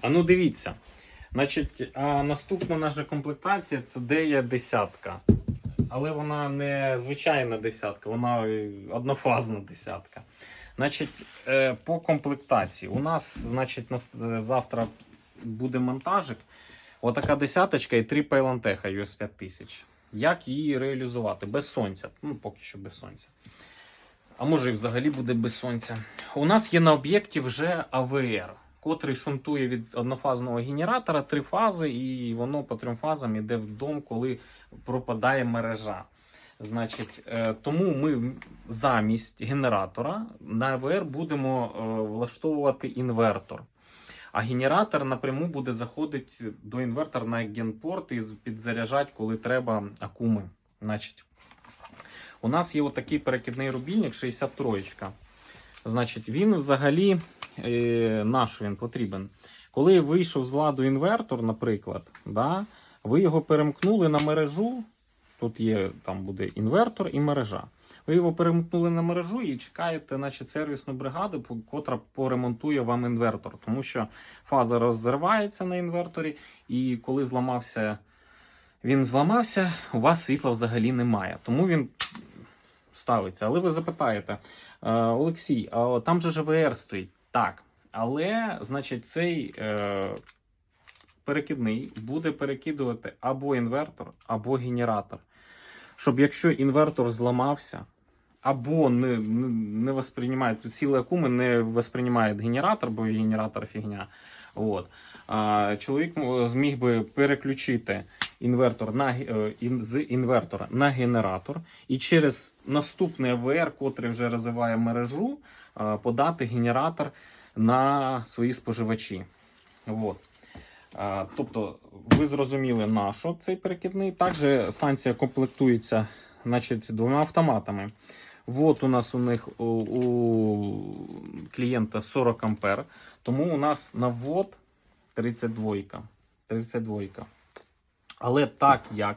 А ну дивіться. Значить, а наступна наша комплектація це дея десятка. Але вона не звичайна десятка, вона однофазна десятка. Значить, е, по комплектації. У нас, значить, е, завтра буде монтажик. Отака десяточка і три Пейлантеха US 5000. Як її реалізувати? Без сонця. Ну, поки що без сонця. А може і взагалі буде без сонця. У нас є на об'єкті вже АВР, котрий шунтує від однофазного генератора три фази, і воно по трьом фазам йде в дом, коли пропадає мережа. Значить, е, тому ми замість генератора на АВР будемо е, влаштовувати інвертор. А генератор напряму буде заходити до інвертора на генпорт і підзаряджати, коли треба акуми. Значить, у нас є отакий перекидний рубільник 63. Значить, він взагалі е, наш він потрібен. Коли вийшов з ладу інвертор, наприклад, да, ви його перемкнули на мережу. Тут є там буде інвертор і мережа. Ви його перемкнули на мережу і чекаєте, значить, сервісну бригаду, котра поремонтує вам інвертор, тому що фаза розривається на інверторі, і коли зламався, він зламався, у вас світла взагалі немає. Тому він ставиться. Але ви запитаєте, «Е, Олексій, а там же ж ВР стоїть. Так. Але, значить, цей е, перекидний буде перекидувати або інвертор, або генератор. Щоб якщо інвертор зламався, або не, не, не восприймають, тут акуми не восприймають генератор, бо генератор фігня. От. А, чоловік зміг би переключити інвертор на, е, з інвертора на генератор і через наступний АВР, котрий вже розвиває мережу, подати генератор на свої споживачі. От. Тобто, ви зрозуміли, на що цей перекидний. Також станція комплектується значить, двома автоматами. Вот у нас у них у, у клієнта 40 ампер, тому у нас на ввод 32. 32. Але так як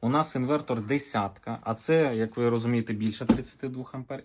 у нас інвертор десятка, а це, як ви розумієте, більше 32 ампер,